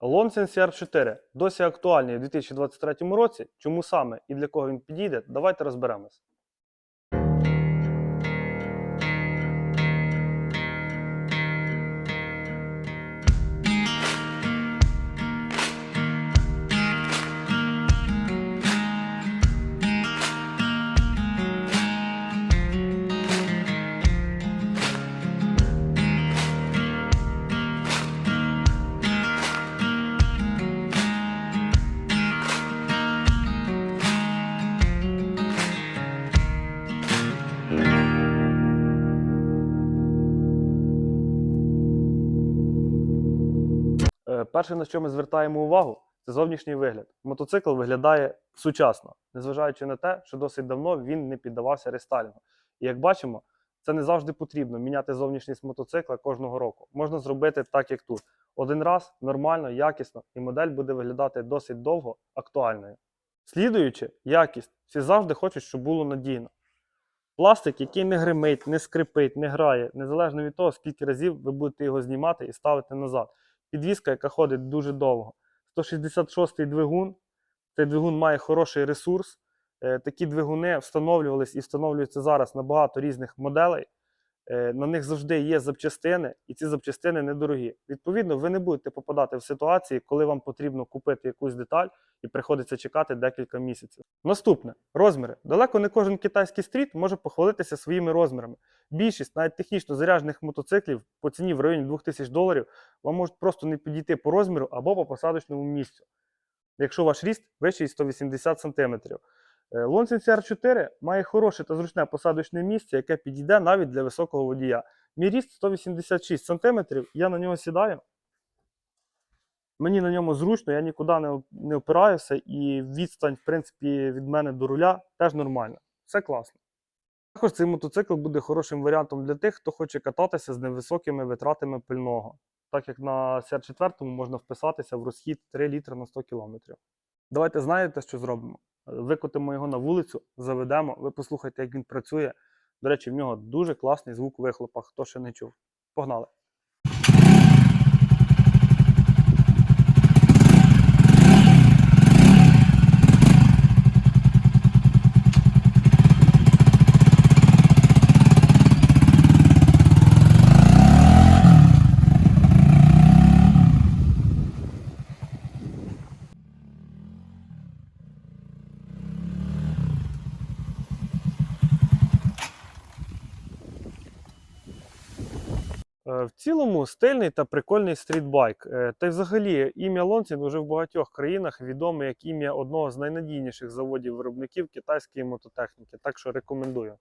Лонсен CR4 досі актуальний у 2023 році. Чому саме і для кого він підійде, давайте розберемось. Перше, на що ми звертаємо увагу, це зовнішній вигляд. Мотоцикл виглядає сучасно, незважаючи на те, що досить давно він не піддавався рестайлінгу. І як бачимо, це не завжди потрібно міняти зовнішність мотоцикла кожного року. Можна зробити так, як тут. Один раз нормально, якісно, і модель буде виглядати досить довго актуальною. Слідуючи, якість. Всі завжди хочуть, щоб було надійно. Пластик, який не гримить, не скрипить, не грає, незалежно від того, скільки разів ви будете його знімати і ставити назад. Підвізка, яка ходить дуже довго. 166-й двигун. Цей двигун має хороший ресурс. Е, Такі двигуни встановлювались і встановлюються зараз на багато різних моделей. Е, На них завжди є запчастини, і ці запчастини недорогі. Відповідно, ви не будете попадати в ситуації, коли вам потрібно купити якусь деталь і приходиться чекати декілька місяців. Наступне розміри. Далеко не кожен китайський стріт може похвалитися своїми розмірами. Більшість навіть технічно заряджених мотоциклів по ціні в районі 2000 доларів вам можуть просто не підійти по розміру або по посадочному місцю, якщо ваш ріст вищий 180 см. Лонсін CR4 має хороше та зручне посадочне місце, яке підійде навіть для високого водія. Мій ріст 186 см, я на нього сідаю. Мені на ньому зручно, я нікуди не, не опираюся, і відстань, в принципі, від мене до руля теж нормальна. Все класно. Також цей мотоцикл буде хорошим варіантом для тих, хто хоче кататися з невисокими витратами пильного, так як на CR4 можна вписатися в розхід 3 літри на 100 км. Давайте знаєте, що зробимо? Викотимо його на вулицю, заведемо, ви послухайте, як він працює. До речі, в нього дуже класний звук вихлопах, хто ще не чув. Погнали! В цілому стильний та прикольний стрітбайк. Е, Та й взагалі ім'я Лонсін уже в багатьох країнах відоме як ім'я одного з найнадійніших заводів виробників китайської мототехніки, так що рекомендую.